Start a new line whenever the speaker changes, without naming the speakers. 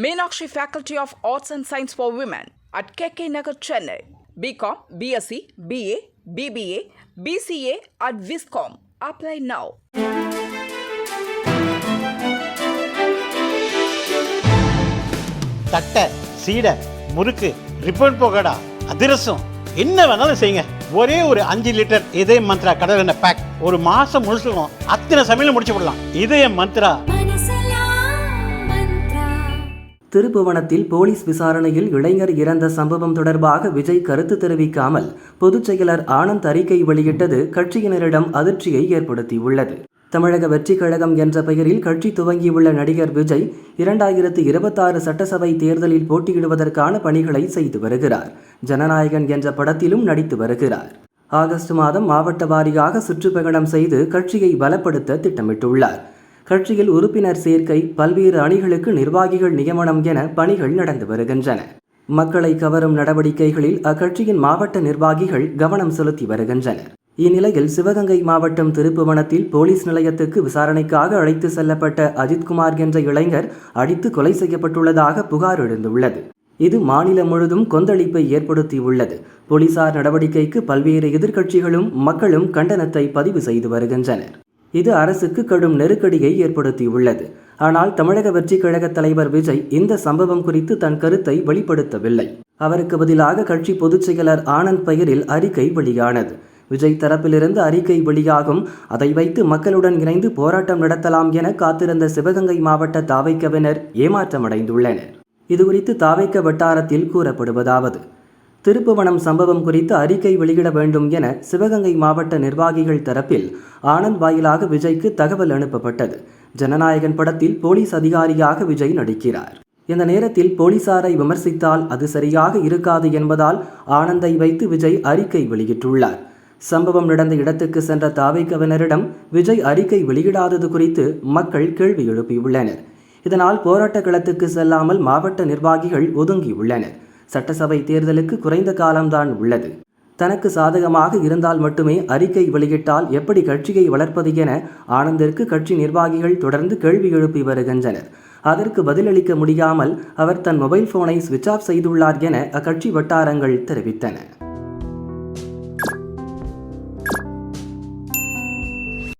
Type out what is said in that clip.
Meenakshi faculty of arts and science for women at K K Nagar Chennai BCom BSc BA BBA BCA at Viscom apply now
தட்டை சீடை முறுக்கு ribbon போகடா அதிரசம். என்ன வேணாலும் செய்யுங்க. ஒரே ஒரு அஞ்சு லிட்டர் இதய மந்த்ரா கடல் எண்ணெய் பேக் ஒரு மாசம் முழுசுக்கும் அத்தனை சமையல முடிச்சு விடலாம் இதய மந்த்ரா.
திருப்புவனத்தில் போலீஸ் விசாரணையில் இளைஞர் இறந்த சம்பவம் தொடர்பாக விஜய் கருத்து தெரிவிக்காமல் பொதுச் செயலர் ஆனந்த் அறிக்கை வெளியிட்டது கட்சியினரிடம் அதிர்ச்சியை ஏற்படுத்தியுள்ளது. தமிழக வெற்றிக் கழகம் என்ற பெயரில் கட்சி துவங்கியுள்ள நடிகர் விஜய் இரண்டாயிரத்து இருபத்தாறு சட்டசபை தேர்தலில் போட்டியிடுவதற்கான பணிகளை செய்து வருகிறார். ஜனநாயகன் என்ற படத்திலும் நடித்து வருகிறார். ஆகஸ்ட் மாதம் மாவட்ட வாரியாக சுற்றுப்பயணம் செய்து கட்சியை பலப்படுத்த திட்டமிட்டுள்ளார். கட்சியில் உறுப்பினர் சேர்க்கை பல்வேறு அணிகளுக்கு நிர்வாகிகள் நியமனம் என பணிகள் நடந்து வருகின்றன. மக்களை கவரும் நடவடிக்கைகளில் அக்கட்சியின் மாவட்ட நிர்வாகிகள் கவனம் செலுத்தி வருகின்றனர். இந்நிலையில் சிவகங்கை மாவட்டம் திருப்புவனத்தில் போலீஸ் நிலையத்துக்கு விசாரணைக்காக அழைத்து செல்லப்பட்ட அஜித்குமார் என்ற இளைஞர் அடித்து கொலை செய்யப்பட்டுள்ளதாக புகார் எழுந்துள்ளது. இது மாநிலம் முழுதும் கொந்தளிப்பை ஏற்படுத்தியுள்ளது. போலீசார் நடவடிக்கைக்கு பல்வேறு எதிர்க்கட்சிகளும் மக்களும் கண்டனத்தை பதிவு செய்து வருகின்றனர். இது அரசுக்கு கடும் நெருக்கடியை ஏற்படுத்தியுள்ளது. ஆனால் தமிழக வெற்றி கழக தலைவர் விஜய் இந்த சம்பவம் குறித்து தன் கருத்தை வெளிப்படுத்தவில்லை. அவருக்கு பதிலாக கட்சி பொதுச் செயலர் ஆனந்த் பெயரில் அறிக்கை வெளியானது. விஜய் தரப்பிலிருந்து அறிக்கை வெளியாகும். அதை வைத்து மக்களுடன் இணைந்து போராட்டம் நடத்தலாம் என காத்திருந்த சிவகங்கை மாவட்ட தாவைக்கவினர் ஏமாற்றமடைந்துள்ளனர். இதுகுறித்து தாவைக்க வட்டாரத்தில் கூறப்படுவதாவது திருப்புவனம் சம்பவம் குறித்து அறிக்கை வெளியிட வேண்டும் என சிவகங்கை மாவட்ட நிர்வாகிகள் தரப்பில் ஆனந்த் வாயிலாக விஜய்க்கு தகவல் அனுப்பப்பட்டது. ஜனநாயகன் படத்தில் போலீஸ் அதிகாரியாக விஜய் நடிக்கிறார். இந்த நேரத்தில் போலீசாரை விமர்சித்தால் அது சரியாக இருக்காது என்பதால் ஆனந்தை வைத்து விஜய் அறிக்கை வெளியிட்டுள்ளார். சம்பவம் நடந்த இடத்துக்கு சென்ற தாவைக்கவினரிடம் விஜய் அறிக்கை வெளியிடாதது குறித்து மக்கள் கேள்வி எழுப்பியுள்ளனர். இதனால் போராட்ட களத்துக்கு செல்லாமல் மாவட்ட நிர்வாகிகள் ஒதுங்கியுள்ளனர். சட்டசபை தேர்தலுக்கு குறைந்த காலம்தான் உள்ளது. தனக்கு சாதகமாக இருந்தால் மட்டுமே அறிக்கை வெளியிட்டால் எப்படி கட்சியை வளர்ப்பது என ஆனந்திற்கு கட்சி நிர்வாகிகள் தொடர்ந்து கேள்வி எழுப்பி வருகின்றனர். அதற்கு பதிலளிக்க முடியாமல் அவர் தன் மொபைல் போனை சுவிட்ச் ஆஃப் செய்துள்ளார் என அக்கட்சி வட்டாரங்கள் தெரிவித்தன.